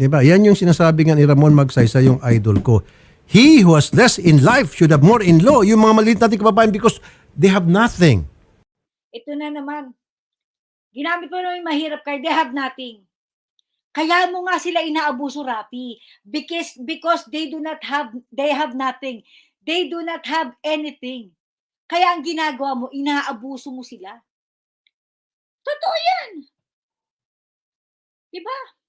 Di ba? Yan yung sinasabi nga ni Ramon Magsaysay, yung idol ko. He who has less in life should have more in law. Yung mga maliit natin kababayan because they have nothing. Ito na naman. Ginamit mo naman yung mahirap kaya they have nothing. Kaya mo nga sila inaabuso, Rapi. Because, because they do not have, they have nothing. They do not have anything. Kaya ang ginagawa mo, inaabuso mo sila. Totoo yan. Diba?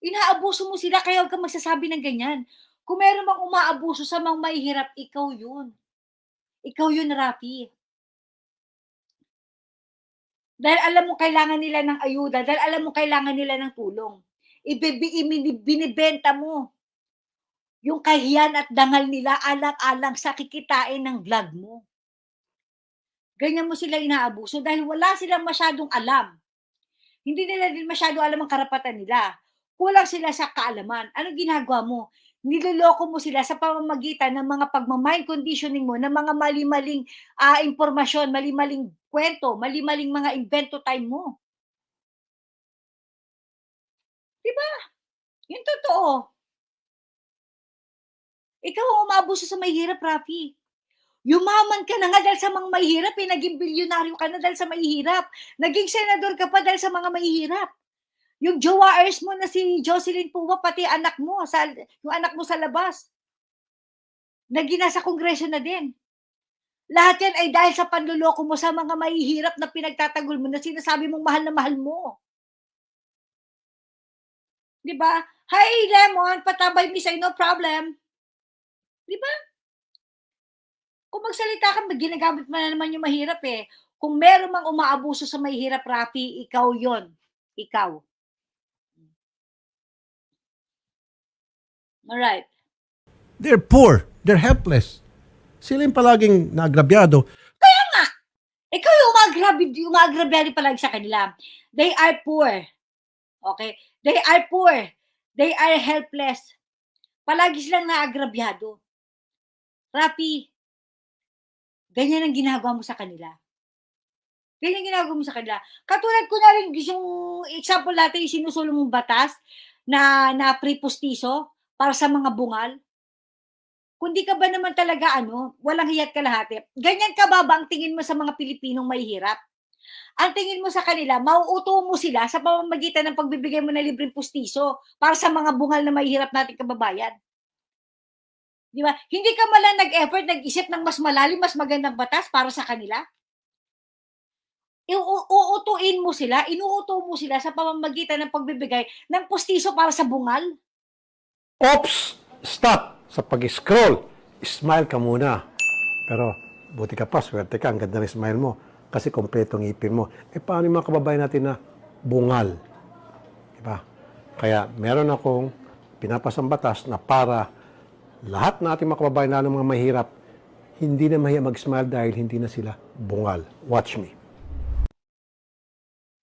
Inaabuso mo sila, kaya huwag kang magsasabi ng ganyan. Kung meron mang umaabuso sa mga mahihirap, ikaw yun. Ikaw yun, Rafi. Dahil alam mo kailangan nila ng ayuda, dahil alam mo kailangan nila ng tulong. Ibibi, binibenta mo yung kahiyan at dangal nila alang-alang sa kikitain ng vlog mo. Ganyan mo sila inaabuso dahil wala silang masyadong alam. Hindi nila din masyado alam ang karapatan nila. Kulang sila sa kaalaman. Anong ginagawa mo? Niloloko mo sila sa pamamagitan ng mga pagmamind conditioning mo, ng mga mali-maling ah, impormasyon, mali-maling kwento, mali-maling mga invento time mo. Diba? Yung totoo. Ikaw ang umabuso sa mahihirap, Rafi. Yumaman ka na nga dahil sa mga mahihirap, eh. Naging bilyonaryo ka na dahil sa mahihirap. Naging senador ka pa dahil sa mga mahihirap. Yung jowaers mo na si Jocelyn Puwa, pati anak mo, sa, yung anak mo sa labas. Naging nasa kongreso na din. Lahat yan ay dahil sa panluloko mo sa mga mahihirap na pinagtatagol mo na sinasabi mong mahal na mahal mo. Di ba? Hi, Lemon, patabay mi sa'yo, no problem. Di ba? Kung magsalita ka, ginagamit mo na naman yung mahirap eh. Kung meron mang umaabuso sa mahirap, Rafi, ikaw yon Ikaw. Alright. They're poor. They're helpless. Sila yung palaging naagrabyado. Ikaw yung umagrabi, umagrabyado palagi sa kanila. They are poor. Okay? They are poor. They are helpless. Palagi silang naagrabyado. Rapi, ganyan ang ginagawa mo sa kanila. Ganyan ang ginagawa mo sa kanila. Katulad ko na rin yung example natin, yung sinusulong mong batas na, na pre-pustiso para sa mga bungal. Kundi ka ba naman talaga ano, walang hiyat kalahati. Ganyan ka ba ba ang tingin mo sa mga Pilipinong mahihirap? Ang tingin mo sa kanila, mauuto mo sila sa pamamagitan ng pagbibigay mo ng libreng pustiso para sa mga bungal na mahihirap nating kababayan. Di ba? Hindi ka malang nag-effort, nag-isip ng mas malalim, mas magandang batas para sa kanila. Iu- Uutuin mo sila, inuuto mo sila sa pamamagitan ng pagbibigay ng pustiso para sa bungal. Ops! Stop! Sa pag-scroll, smile ka muna. Pero, buti ka pa, swerte ka, ang ganda ng smile mo. Kasi kompleto ang ngipin mo. Eh, paano yung mga kababayan natin na bungal? Diba? Kaya, meron akong pinapasang batas na para lahat na ating mga kababayan, lalo mga mahirap, hindi na mahiya mag-smile dahil hindi na sila bungal. Watch me.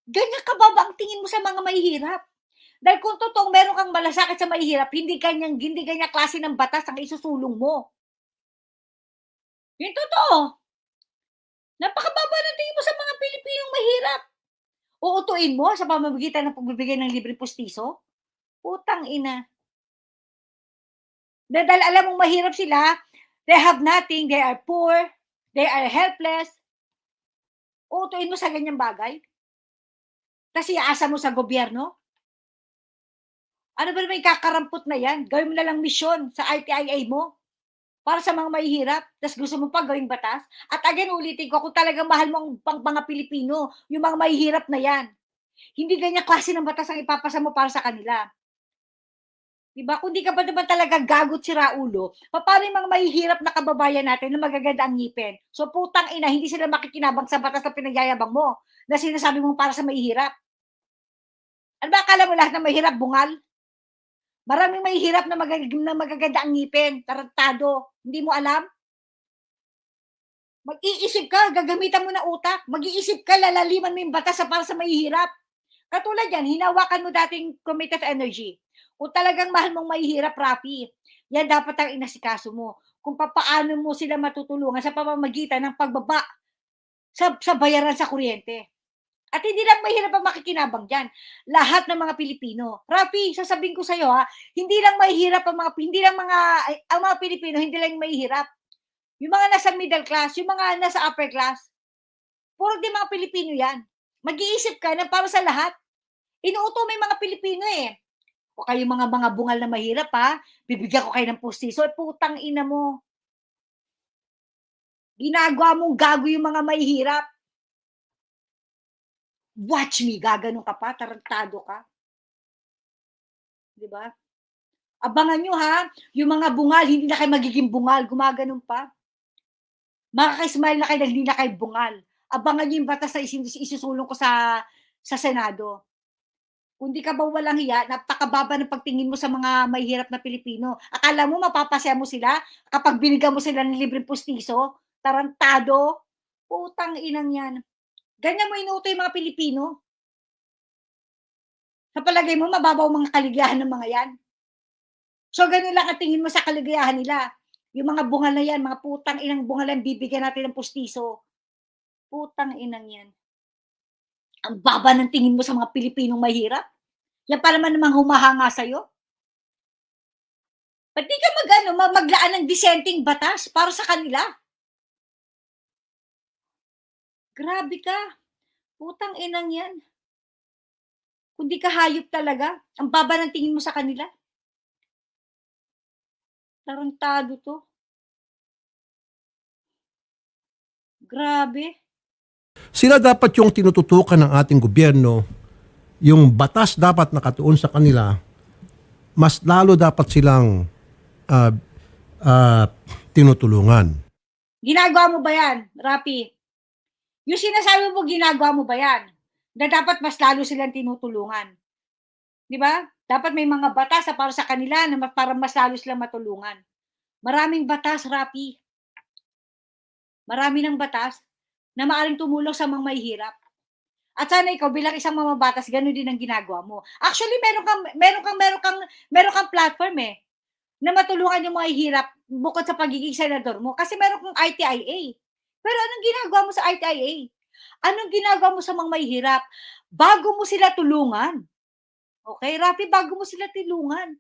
Ganyan ka ba ba ang tingin mo sa mga mahihirap? Dahil kung totoong meron kang malasakit sa mahihirap, hindi ganyang, hindi ganyang klase ng batas ang isusulong mo. Yung totoo. Napakababa ng tingin mo sa mga Pilipinong mahirap. Uutuin mo sa pamamagitan ng pagbibigay ng libre pustiso? Putang ina. Dahil alam mong mahirap sila, they have nothing, they are poor, they are helpless. Uutuin mo sa ganyang bagay? Kasi aasa mo sa gobyerno? Ano ba naman kakarampot na yan? Gawin mo na lang misyon sa ITIA mo para sa mga mahihirap. Tapos gusto mo pa gawing batas? At again, ulitin ko, kung talagang mahal mo ang mga Pilipino, yung mga mahihirap na yan, hindi ganyan klase ng batas ang ipapasa mo para sa kanila. Diba? Kung di ka ba naman talaga gagot si Raulo, paano yung mga mahihirap na kababayan natin na magaganda ang ngipin? So putang ina, hindi sila makikinabang sa batas na pinagyayabang mo na sinasabi mong para sa mahihirap. Ano ba akala mo lahat ng mahirap bungal? Maraming mahihirap na, magag- na magaganda ang ngipin, tarantado. Hindi mo alam? Mag-iisip ka, gagamitan mo na utak. Mag-iisip ka, lalaliman mo yung batas sa para sa mahihirap. Katulad yan, hinawakan mo dating committed energy. Kung talagang mahal mong mahihirap, Rafi, yan dapat ang inasikaso mo. Kung papaano mo sila matutulungan sa pamamagitan ng pagbaba sa, sa bayaran sa kuryente. At hindi lang mahirap ang makikinabang dyan. Lahat ng mga Pilipino. Rafi, sasabihin ko sa'yo ha, hindi lang mahirap ang mga, hindi lang mga, ang mga Pilipino, hindi lang mahirap. Yung mga nasa middle class, yung mga nasa upper class, puro din mga Pilipino yan. Mag-iisip ka na para sa lahat. Inuuto yung mga Pilipino eh. O kayo mga mga bungal na mahirap ha, bibigyan ko kayo ng pustiso, eh putang ina mo. Ginagawa mong gago yung mga mahihirap. Watch me, gaganon ka pa, tarantado ka. Di ba? Abangan nyo ha, yung mga bungal, hindi na kayo magiging bungal, gumaganon pa. Makaka-smile na kayo, hindi na kayo bungal. Abangan nyo yung batas na isusulong ko sa sa Senado. Kung di ka ba walang hiya, napakababa ng pagtingin mo sa mga mahihirap na Pilipino. Akala mo mapapasaya mo sila kapag binigyan mo sila ng libreng pustiso? Tarantado? Putang inang yan. Ganyan mo inuto yung mga Pilipino. Sa palagay mo, mababaw mga kaligayahan ng mga yan. So, ganun lang ang tingin mo sa kaligayahan nila. Yung mga bungal na yan, mga putang inang bungal yan, bibigyan natin ng pustiso. Putang inang yan. Ang baba ng tingin mo sa mga Pilipinong mahirap. Yan pa naman namang humahanga sa'yo. Ba't di ka mag, ano, ma- maglaan ng dissenting batas para sa kanila? Grabe ka. Putang inang yan. Kung di ka hayop talaga, ang baba ng tingin mo sa kanila. Tarantado to. Grabe. Sila dapat yung tinututukan ng ating gobyerno, yung batas dapat nakatuon sa kanila, mas lalo dapat silang ah, ah, tinutulungan. Ginagawa mo ba yan, Rapi? Yung sinasabi mo, ginagawa mo ba yan? Na dapat mas lalo silang tinutulungan. Di ba? Dapat may mga batas para sa kanila na para mas lalo silang matulungan. Maraming batas, Rapi. Marami ng batas na maaring tumulong sa mga mahihirap. At sana ikaw bilang isang mamabatas, ganun din ang ginagawa mo. Actually, meron kang meron kang meron kang meron kang platform eh na matulungan yung mga hirap bukod sa pagiging senador mo kasi meron kang ITIA. Pero anong ginagawa mo sa ITIA? Anong ginagawa mo sa mga mahihirap? Bago mo sila tulungan. Okay, Rafi, bago mo sila tulungan.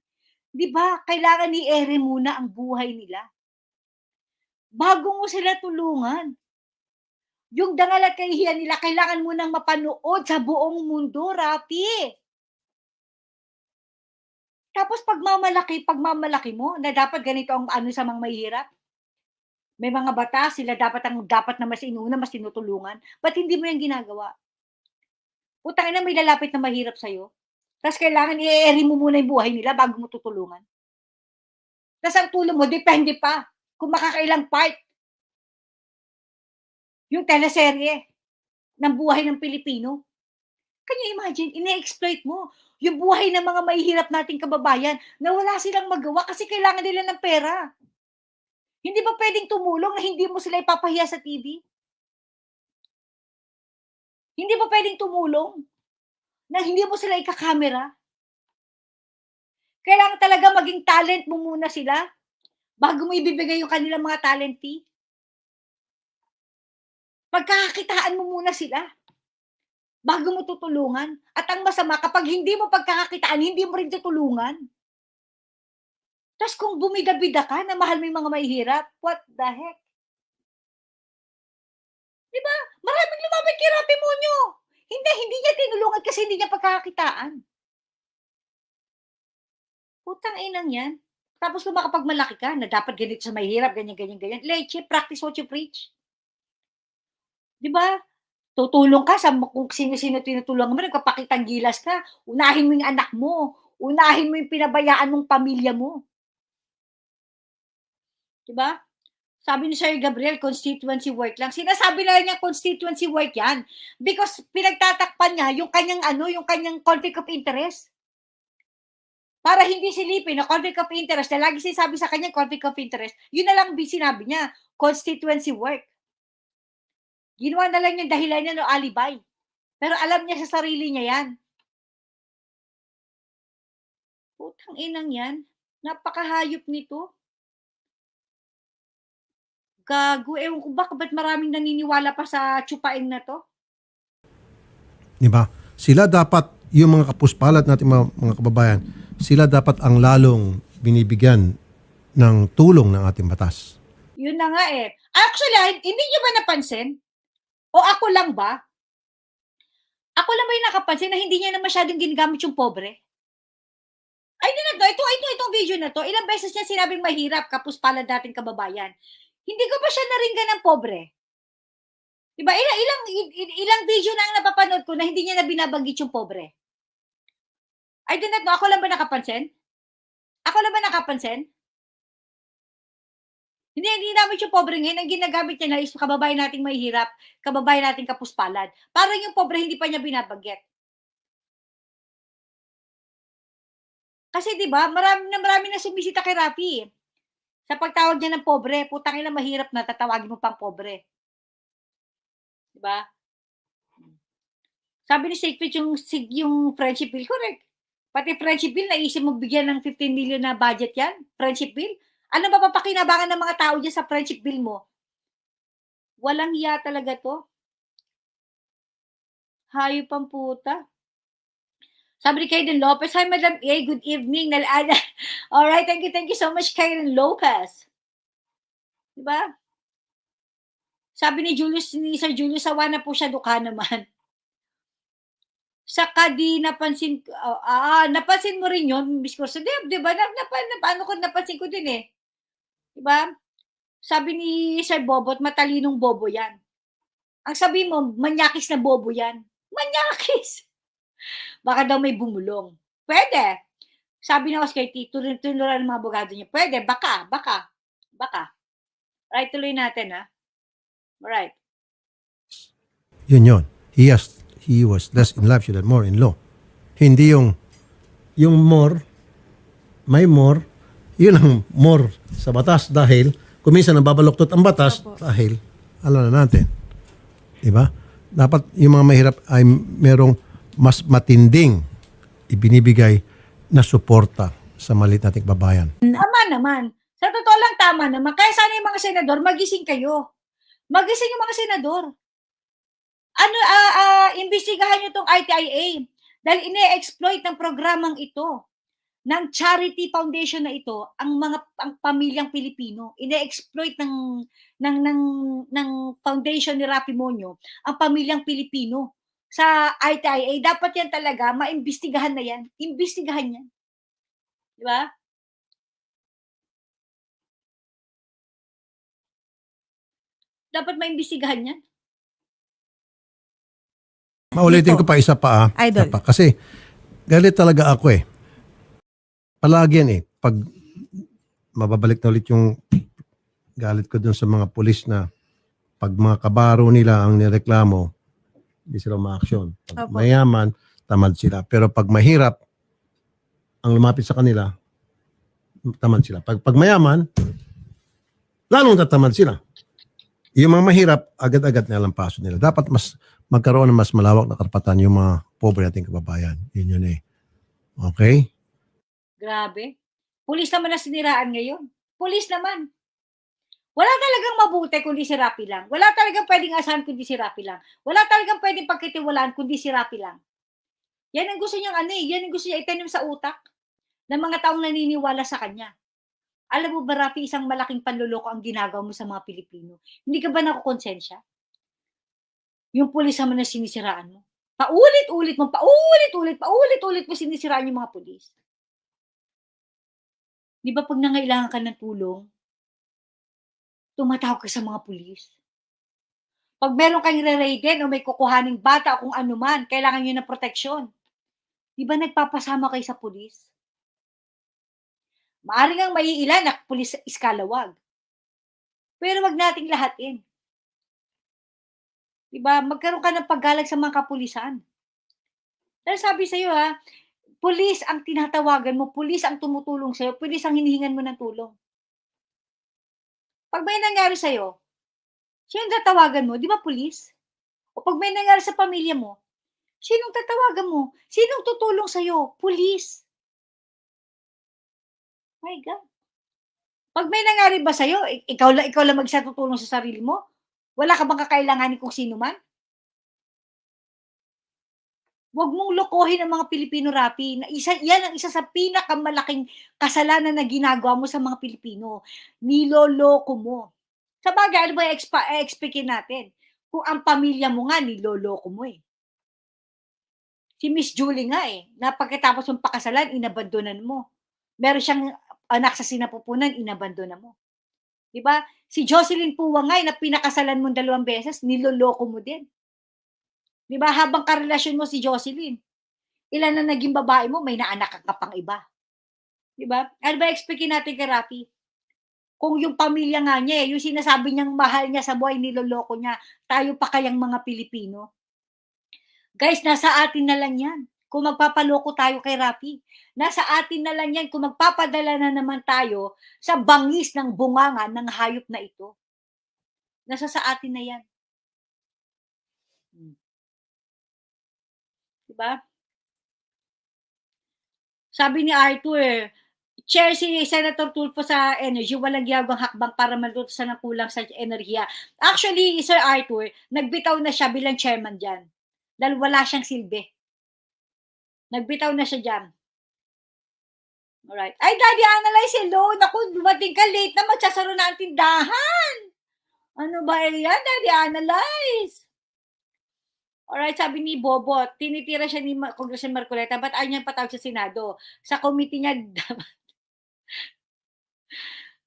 'Di ba? Kailangan i-ere muna ang buhay nila. Bago mo sila tulungan. Yung dangal at kahihiyan nila, kailangan mo nang mapanood sa buong mundo, Rafi. Tapos pagmamalaki, pagmamalaki mo na dapat ganito ang ano sa mga mahihirap. May mga batas, sila dapat ang dapat na mas inuna, mas tinutulungan. Ba't hindi mo yan ginagawa? Putang ina, may lalapit na mahirap sa'yo. Tapos kailangan i-eri mo muna yung buhay nila bago mo tutulungan. Tapos ang tulong mo, depende pa kung makakailang part. Yung teleserye ng buhay ng Pilipino. Can you imagine? Ine-exploit mo yung buhay ng mga mahihirap nating kababayan na wala silang magawa kasi kailangan nila ng pera. Hindi ba pwedeng tumulong na hindi mo sila ipapahiya sa TV? Hindi ba pwedeng tumulong na hindi mo sila ikakamera? Kailangan talaga maging talent mo muna sila bago mo ibibigay yung kanilang mga talent fee. Pagkakakitaan mo muna sila bago mo tutulungan. At ang masama, kapag hindi mo pagkakakitaan, hindi mo rin tutulungan. Tapos kung bumida-bida ka na mahal mo yung mga mahihirap, what the heck? Di ba? Maraming lumapit kay Rapi Munyo. Hindi, hindi niya tinulungan kasi hindi niya pagkakakitaan. Putang inang yan. Tapos kung makapagmalaki ka na dapat ganito sa mahihirap, ganyan, ganyan, ganyan. Leche, practice what you preach. Di ba? tutulong ka sa kung sino-sino tinutulungan mo, nagpapakitang gilas ka, unahin mo yung anak mo, unahin mo yung pinabayaan mong pamilya mo. Diba? Sabi ni Sir Gabriel, constituency work lang. Sinasabi lang niya constituency work yan because pinagtatakpan niya yung kanyang ano, yung kanyang conflict of interest. Para hindi silipin na conflict of interest na lagi sinasabi sa kanya conflict of interest, yun na lang sinabi niya, constituency work. Ginawa na lang yung dahilan niya no alibay. Pero alam niya sa sarili niya yan. Putang inang yan. Napakahayop nito. Gago. Ewan ko ba ba't maraming naniniwala pa sa tsupaing na to? Di ba? Sila dapat, yung mga kapuspalat natin mga, mga kababayan, sila dapat ang lalong binibigyan ng tulong ng ating batas. Yun na nga eh. Actually, hindi nyo ba napansin? O ako lang ba? Ako lang ba yung nakapansin na hindi niya na masyadong ginagamit yung pobre? Ay, na to. Ito, ito, itong video na to. Ilang beses niya sinabing mahirap, kapos pala dating kababayan. Hindi ko ba siya naringgan ng pobre? Diba? Ilang, ilang, il- ilang video na ang napapanood ko na hindi niya na binabanggit yung pobre. I did not know. Ako lang ba nakapansin? Ako lang ba nakapansin? Hindi, hindi namin yung pobre ngayon. Ang ginagamit niya na is kababayan nating mahihirap, kababayan nating kapuspalad. Parang yung pobre hindi pa niya binabanggit. Kasi 'di ba, marami na marami na sumisita kay Rapi. Sa pagtawag niya ng pobre, putang ina mahirap na tatawagin mo pang pobre. 'Di ba? Sabi ni Secret yung yung friendship bill correct. Pati friendship bill naisip mo bigyan ng 15 million na budget 'yan, friendship bill. Ano ba papakinabangan ng mga tao diyan sa friendship bill mo? Walang hiya talaga 'to. Hayop ang puta. Sabi ni Kaiden Lopez, Hi, Madam A. Good evening. Nalala. All right, thank you, thank you so much, Kaiden Lopez. Diba? Sabi ni Julius, ni Sir Julius, sawa na po siya, dukha naman. Saka di napansin, ah, ah, napansin mo rin yun, Miss Corso. Di, di ba? Na, napa, na, ano ko, napansin ko din eh. Diba? Sabi ni Sir Bobot, matalinong bobo yan. Ang sabi mo, manyakis na bobo yan. Manyakis! Baka daw may bumulong. Pwede. Sabi ng Oscar T, tuloy ng mga abogado niya. Pwede, baka, baka, baka. Right, tuloy natin, ha? Right. Yun yun. He, has, he was less in love, she had more in law. Hindi yung, yung more, may more, yun ang more sa batas dahil kung minsan nababaloktot ang batas dahil alam na natin. Diba? Dapat yung mga mahirap ay merong mas matinding ibinibigay na suporta sa malit nating babayan. Tama naman. Sa totoo lang, tama naman. Kaya sana yung mga senador, magising kayo. Magising yung mga senador. Ano, ah, ah, imbestigahan nyo tong ITIA. Dahil ine-exploit ng programang ito, ng charity foundation na ito, ang mga ang pamilyang Pilipino. Ine-exploit ng, ng, ng, ng foundation ni Rapi Monyo, ang pamilyang Pilipino sa ITIA. Dapat yan talaga, maimbestigahan na yan. Imbestigahan yan. Di ba? Dapat maimbestigahan yan. Maulitin ko pa isa pa ah. Idol. Isa pa. Kasi galit talaga ako eh. Palagi yan eh. Pag mababalik na ulit yung galit ko dun sa mga pulis na pag mga kabaro nila ang nireklamo, hindi sila umaaksyon. Pag Opo. mayaman, tamad sila. Pero pag mahirap, ang lumapit sa kanila, tamad sila. Pag, pag mayaman, lalong tatamad sila. Yung mga mahirap, agad-agad nalampaso nila. Dapat mas magkaroon ng mas malawak na karapatan yung mga pobre nating kababayan. Yun yun eh. Okay? Grabe. Pulis naman na siniraan ngayon. Pulis naman. Wala talagang mabuti kundi si Rapi lang. Wala talagang pwedeng asahan kundi si Rapi lang. Wala talagang pwedeng pagkitiwalaan kundi si Rapi lang. Yan ang gusto niyang ano eh. Yan ang gusto niya itanim sa utak ng mga taong naniniwala sa kanya. Alam mo ba, Rapi, isang malaking panluloko ang ginagawa mo sa mga Pilipino. Hindi ka ba nakukonsensya? Yung pulis naman na sinisiraan mo. Paulit-ulit mo, paulit-ulit, paulit-ulit mo sinisiraan yung mga pulis. Di ba pag nangailangan ka ng tulong, tumatawag ka sa mga pulis. Pag meron kang re-raiden o may kukuhaning bata o kung ano man, kailangan nyo ng proteksyon. Di ba nagpapasama kayo sa pulis? Maaring ang maiilan na pulis sa iskalawag. Pero wag nating lahatin. Di ba? Magkaroon ka ng paggalag sa mga kapulisan. Dahil sabi sa'yo ha, pulis ang tinatawagan mo, pulis ang tumutulong sa'yo, pulis ang hinihingan mo ng tulong. Pag may nangyari sa'yo, sino tatawagan mo? Di ba pulis? O pag may nangyari sa pamilya mo, sinong tatawagan mo? Sinong tutulong sa'yo? Pulis. My God. Pag may nangyari ba sa'yo, ik- ikaw ikaw lang mag-isa tutulong sa sarili mo? Wala ka bang kakailanganin kung sino man? Huwag mong lokohin ang mga Pilipino, Rapi. Isa, yan ang isa sa pinakamalaking kasalanan na ginagawa mo sa mga Pilipino. Niloloko mo. Sa bagay, ano ba expectin natin? Kung ang pamilya mo nga, niloloko mo eh. Si Miss Julie nga eh, na pagkatapos mong pakasalan, inabandonan mo. Meron siyang anak sa sinapupunan, inabandonan mo. Di ba? Si Jocelyn Puwa nga eh, na pinakasalan mo dalawang beses, niloloko mo din. Di ba? Habang karelasyon mo si Jocelyn, ilan na naging babae mo, may naanak ka pang iba. Di ba? Ano ba expectin natin kay Rafi? Kung yung pamilya nga niya, eh, yung sinasabi niyang mahal niya sa buhay, niloloko niya, tayo pa kayang mga Pilipino? Guys, nasa atin na lang yan. Kung magpapaloko tayo kay Rafi, nasa atin na lang yan kung magpapadala na naman tayo sa bangis ng bunganga ng hayop na ito. Nasa sa atin na yan. Diba? Sabi ni Arthur, chair si Senator Tulfo sa energy, walang ginagawang hakbang para malutusan ng kulang sa enerhiya. Actually, Sir Arthur, nagbitaw na siya bilang chairman dyan. Dahil wala siyang silbi. Nagbitaw na siya dyan. Alright. Ay, Daddy Analyze, hello. Naku, dumating ka late na magsasaro na ang tindahan. Ano ba yan, Daddy Analyze? Alright, sabi ni Bobo, tinitira siya ni Ma- Congressman Marcoleta, ba't ayaw niya patawag sa Senado? Sa committee niya.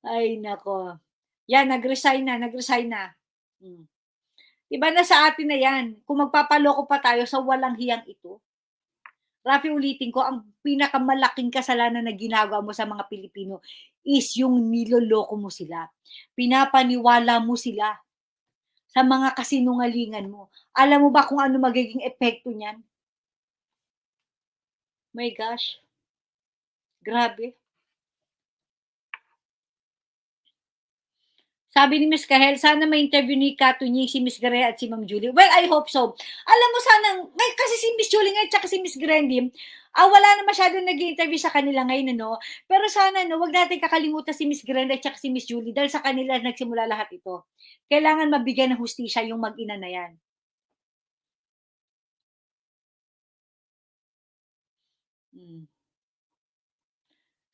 Ay, nako. Yan, nag-resign na, nag-resign na. Hmm. Iba na sa atin na yan. Kung magpapaloko pa tayo sa walang hiyang ito. Rafi, ulitin ko, ang pinakamalaking kasalanan na ginagawa mo sa mga Pilipino is yung niloloko mo sila. Pinapaniwala mo sila sa mga kasinungalingan mo. Alam mo ba kung ano magiging epekto niyan? My gosh. Grabe. Sabi ni Miss Kahel, sana may interview ni Katunying si Miss Gare at si Ma'am Julie. Well, I hope so. Alam mo sana, kasi si Miss Julie ngayon at si Miss Grandy, ah, wala na masyadong nag interview sa kanila ngayon, ano? Pero sana, no, wag natin kakalimutan si Miss Grandy at si Miss Julie dahil sa kanila nagsimula lahat ito. Kailangan mabigyan ng hustisya yung mag-ina na yan. Hmm.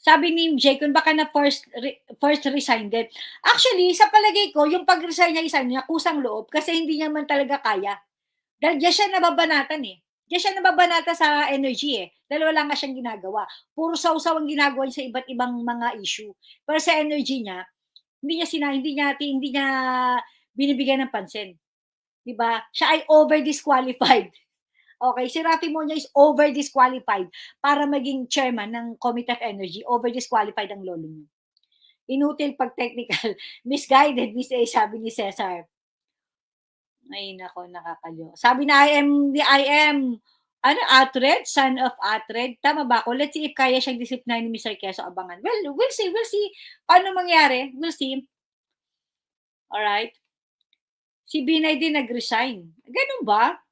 Sabi ni Jaycon, baka na first, re- first resigned din. Actually, sa palagay ko, yung pag-resign niya, isa niya, kusang loob kasi hindi niya man talaga kaya. Dahil diyan siya nababanatan eh. Diyan siya nababanata sa energy eh. Dahil wala nga siyang ginagawa. Puro sausaw ang ginagawa sa iba't ibang mga issue. Pero sa energy niya, hindi niya sina, hindi niya, hindi niya binibigyan ng pansin. 'Di ba? Siya ay over disqualified. Okay, si Rafi Monya is over disqualified para maging chairman ng Committee of Energy. Over disqualified ang lolo niya. Inutil pag technical. Misguided, Miss A, sabi ni Cesar. Ay, nako, nakakaliw. Sabi na I am, the I am, ano, Atred, son of Atred. Tama ba ako? Let's see if kaya siyang disiplina ni Mr. Keso abangan. Well, we'll see, we'll see. Paano mangyari? We'll see. Alright. Si Binay din nag-resign. Ganun ba?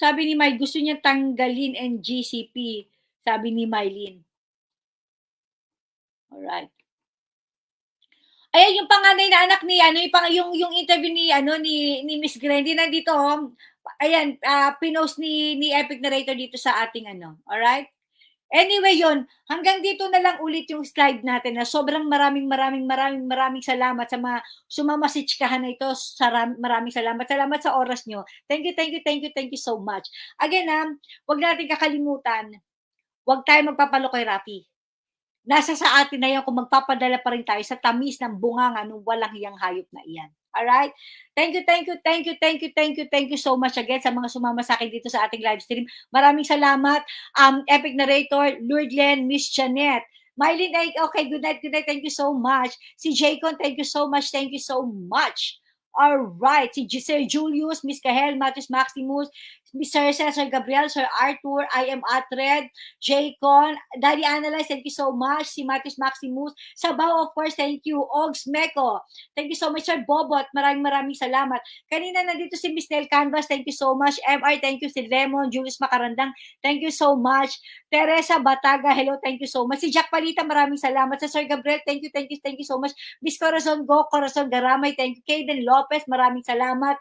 Sabi ni May, gusto niya tanggalin ang GCP. Sabi ni Mylene. Alright. Ayan yung panganay na anak ni ano yung yung yung interview ni ano ni ni Miss Grandy nandito. oh. Ayan, ah, pinost ni ni Epic Narrator dito sa ating ano. Alright? Anyway, yon hanggang dito na lang ulit yung slide natin na sobrang maraming maraming maraming maraming salamat sa mga sumamasichkahan na ito. Saram, maraming salamat. Salamat sa oras nyo. Thank you, thank you, thank you, thank you so much. Again, um, wag natin kakalimutan, wag tayo magpapalo kay Rafi. Nasa sa atin na yan kung magpapadala pa rin tayo sa tamis ng bunganga ng walang hiyang hayop na iyan. Alright? Thank you, thank you, thank you, thank you, thank you, thank you so much again sa mga sumama sa akin dito sa ating live stream. Maraming salamat. Um, Epic Narrator, Lourdes Miss Janet, Mylene, ay- okay, good night, good night. Thank you so much. Si Jaycon, thank you so much, thank you so much. All right, si Sir Julius, Miss Kahel, Matus Maximus, Mr. Cesar Gabriel, Sir Arthur, I am Atred, Jaycon, Daddy Analyze, thank you so much. Si Matus Maximus, Sabaw, of course, thank you. Ogs Meko, thank you so much. Sir Bobot, maraming maraming salamat. Kanina nandito si Miss Nel Canvas, thank you so much. MR, thank you. Si Lemon, Julius Macarandang, thank you so much. Teresa Bataga, hello, thank you so much. Si Jack Palita, maraming salamat. Sa Sir Gabriel, thank you, thank you, thank you so much. Miss Corazon Go, Corazon Garamay, thank you. Kaden Lopez, maraming salamat.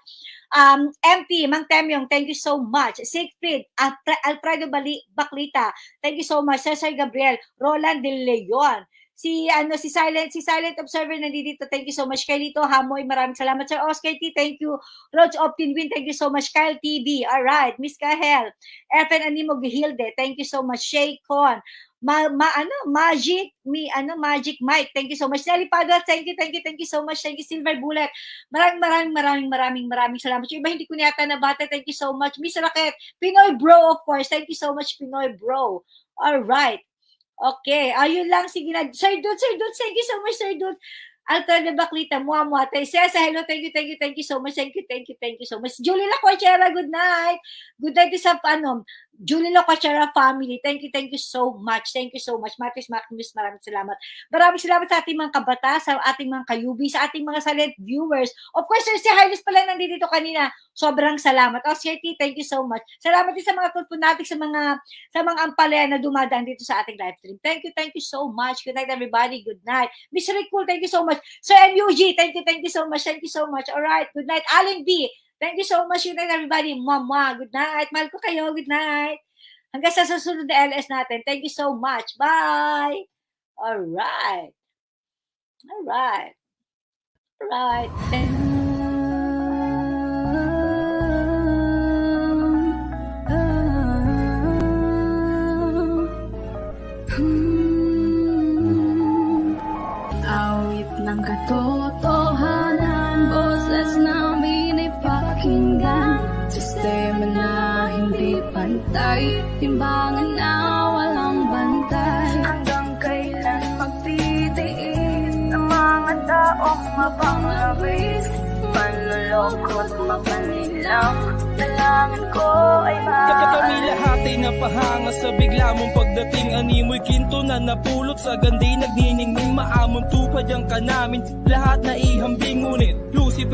Um, MT, Mang Temyong, thank you so much. Siegfried, Alfre- Alfredo Baclita, thank you so much. Cesar Gabriel, Roland De Leon, si ano si Silent si Silent Observer nandito. Thank you so much. Kailito Hamoy, maraming salamat. Sir Oscar T, thank you. Roach Optinwin, thank you so much. Kyle TV, all right. Miss Kahel, FN Animo Gihilde, thank you so much. Shay Con, ma, ma ano magic mi ano magic Mike thank you so much. Nelly Padua thank you thank you thank you so much. Thank you Silver Bullet. Maraming maraming maraming maraming maraming salamat yung iba hindi ko niyata nabata thank you so much. Miss Raquel Pinoy Bro of course. Thank you so much Pinoy Bro. All right. Okay ayun lang. Sige na Sir Dude Sir Dude thank you so much Sir Dude Alto de Baclita, mua mua. Tay hello, thank you, thank you, thank you so much, thank you, thank you, thank you so much. Julie La Coachera, good night. Good night sa ano, Julie La Coachera family. Thank you, thank you so much. Thank you so much. Matis Maximus, maraming salamat. Maraming salamat sa ating mga kabata, sa ating mga kayubi, sa ating mga silent viewers. Of course, Sir si Hylos pala nandito kanina. Sobrang salamat. Oh, Sir T, thank you so much. Salamat din sa mga tulpo natin, sa mga sa mga ampalaya na dumadaan dito sa ating live stream. Thank you, thank you so much. Good night, everybody. Good night. Miss Rick Cool, thank you so much. Sir MUG, thank you, thank you so much. Thank you so much. All right. Good night. Allen B, thank you so much. Night, everybody. Mama, good night. Mahal ko kayo. Good night. Hanggang sa susunod na LS natin. Thank you so much. Bye. All right. All right. All right. Thank- sa ganday Nagniningning maamon tupad ang kanamin. Lahat na ngunit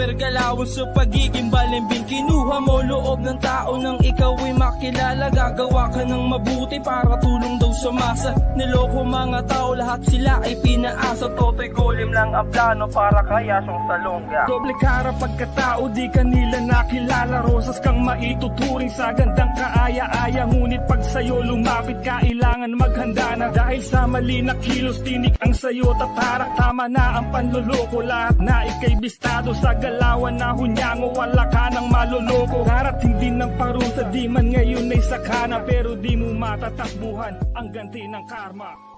Lucifer galawon sa pagiging balimbing. Kinuha mo loob ng tao nang ikaw ay makilala. Gagawa ka ng mabuti para tulong daw sa masa. Niloko mga tao lahat sila ay pinaasa. Toto'y golim lang ang plano para kaya siyang salongga. Doble kara pagkatao di kanila nakilala. Rosas kang maituturing sa gandang kaaya-aya. Ngunit pag sa'yo lumapit kailangan maghanda na. Dahil sa mali na kilos tinik ang sayo tatarak Tama na ang panluloko. Lahat na ikay bistado Sa galawan na hunyango wala ka ng maluloko. Darating din ng parusa di man ngayon ay sakana. Pero di mo matatakbuhan ang ganti ng karma